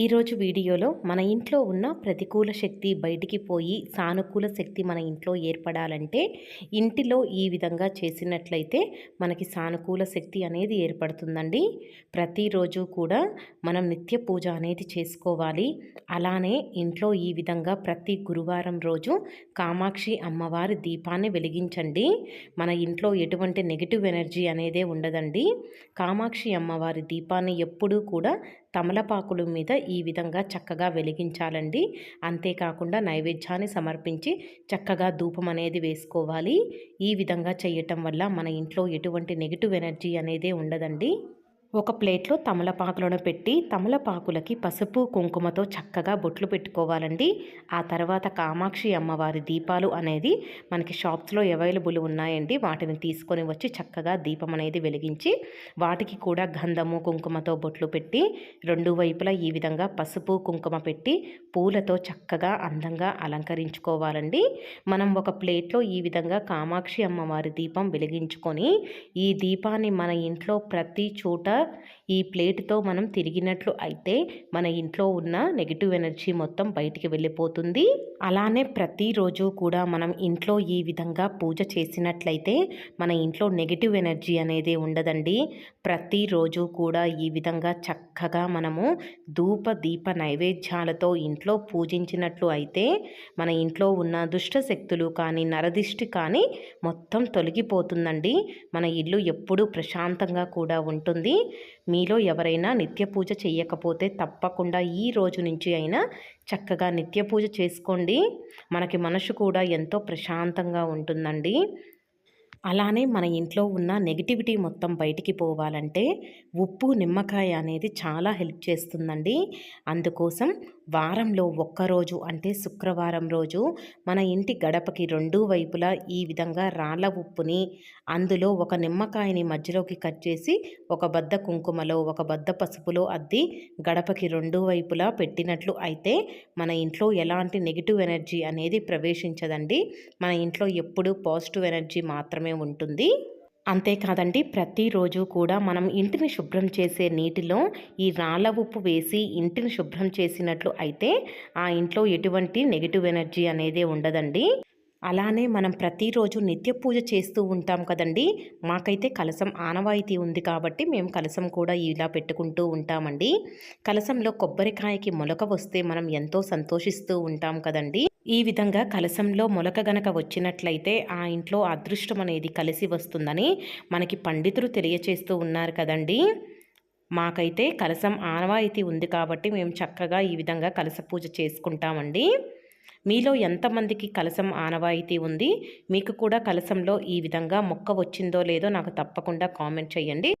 ఈరోజు వీడియోలో మన ఇంట్లో ఉన్న ప్రతికూల శక్తి బయటికి పోయి సానుకూల శక్తి మన ఇంట్లో ఏర్పడాలంటే ఇంటిలో ఈ విధంగా చేసినట్లయితే మనకి సానుకూల శక్తి అనేది ఏర్పడుతుందండి. ప్రతిరోజు కూడా మనం నిత్య పూజ అనేది చేసుకోవాలి. అలానే ఇంట్లో ఈ విధంగా ప్రతి గురువారం రోజు కామాక్షి అమ్మవారి దీపాన్ని వెలిగించండి. మన ఇంట్లో ఎటువంటి నెగిటివ్ ఎనర్జీ అనేదే ఉండదండి. కామాక్షి అమ్మవారి దీపాన్ని ఎప్పుడూ కూడా తమలపాకుల మీద ఈ విధంగా చక్కగా వెలిగించాలండి. అంతేకాకుండా నైవేద్యాన్ని సమర్పించి చక్కగా ధూపం అనేది వేసుకోవాలి. ఈ విధంగా చేయటం వల్ల మన ఇంట్లో ఎటువంటి నెగిటివ్ ఎనర్జీ అనేది ఉండదండి. ఒక ప్లేట్లో తమలపాకులను పెట్టి తమలపాకులకి పసుపు కుంకుమతో చక్కగా బొట్లు పెట్టుకోవాలండి. ఆ తర్వాత కామాక్షి అమ్మవారి దీపాలు అనేది మనకి షాప్స్లో అవైలబుల్ ఉన్నాయండి. వాటిని తీసుకొని వచ్చి చక్కగా దీపం అనేది వెలిగించి వాటికి కూడా గంధము కుంకుమతో బొట్లు పెట్టి రెండు వైపులా ఈ విధంగా పసుపు కుంకుమ పెట్టి పూలతో చక్కగా అందంగా అలంకరించుకోవాలండి. మనం ఒక ప్లేట్లో ఈ విధంగా కామాక్షి అమ్మవారి దీపం వెలిగించుకొని ఈ దీపాన్ని మన ఇంట్లో ప్రతి చోట ఈ ప్లేట్తో మనం తిరిగినట్లు అయితే మన ఇంట్లో ఉన్న నెగిటివ్ ఎనర్జీ మొత్తం బయటికి వెళ్ళిపోతుంది. అలానే ప్రతిరోజు కూడా మనం ఇంట్లో ఈ విధంగా పూజ చేసినట్లయితే మన ఇంట్లో నెగిటివ్ ఎనర్జీ అనేది ఉండదండి. ప్రతిరోజు కూడా ఈ విధంగా చక్కగా మనము ధూప దీప నైవేద్యాలతో ఇంట్లో పూజించినట్లు అయితే మన ఇంట్లో ఉన్న దుష్ట శక్తులు కానీ నరదిష్టి కానీ మొత్తం తొలగిపోతుందండి. మన ఇల్లు ఎప్పుడూ ప్రశాంతంగా కూడా ఉంటుంది. మీలో ఎవరైనా నిత్య పూజ చేయకపోతే తప్పకుండా ఈ రోజు నుంచి అయినా చక్కగా నిత్య పూజ చేసుకోండి. మనకి మనసు కూడా ఎంతో ప్రశాంతంగా ఉంటుందండి. అలానే మన ఇంట్లో ఉన్న నెగిటివిటీ మొత్తం బయటికి పోవాలంటే ఉప్పు నిమ్మకాయ అనేది చాలా హెల్ప్ చేస్తుందండి. అందుకోసం వారంలో ఒక్కరోజు అంటే శుక్రవారం రోజు మన ఇంటి గడపకి రెండు వైపులా ఈ విధంగా రాళ్ళ ఉప్పుని అందులో ఒక నిమ్మకాయని మధ్యలోకి కట్ చేసి ఒక బద్ద కుంకుమలో ఒక బద్ద పసుపులో అద్ది గడపకి రెండు వైపులా పెట్టినట్లు అయితే మన ఇంట్లో ఎలాంటి నెగిటివ్ ఎనర్జీ అనేది ప్రవేశించదండి. మన ఇంట్లో ఎప్పుడూ పాజిటివ్ ఎనర్జీ మాత్రమే ఉంటుంది. అంతేకాదండి ప్రతిరోజు కూడా మనం ఇంటిని శుభ్రం చేసే నీటిలో ఈ రాళ్ళ ఉప్పు వేసి ఇంటిని శుభ్రం చేసినట్లు అయితే ఆ ఇంట్లో ఎటువంటి నెగిటివ్ ఎనర్జీ అనేది ఉండదండి. అలానే మనం ప్రతిరోజు నిత్య పూజ చేస్తూ ఉంటాం కదండి. మాకైతే కలసం ఆనవాయితీ ఉంది కాబట్టి మేము కలసం కూడా ఇలా పెట్టుకుంటూ ఉంటామండి. కలసంలో కొబ్బరికాయకి మొలక వస్తే మనం ఎంతో సంతోషిస్తూ ఉంటాం కదండి. ఈ విధంగా కలశంలో మొలక గనక వచ్చినట్లయితే ఆ ఇంట్లో అదృష్టం అనేది కలిసి వస్తుందని మనకి పండితులు తెలియచేస్తూ ఉన్నారు కదండీ. మాకైతే కలసం ఆనవాయితీ ఉంది కాబట్టి మేము చక్కగా ఈ విధంగా కలస పూజ చేసుకుంటామండి. మీలో ఎంతమందికి కలసం ఆనవాయితీ ఉంది? మీకు కూడా కలసంలో ఈ విధంగా మొక్క వచ్చిందో లేదో నాకు తప్పకుండా కామెంట్ చేయండి.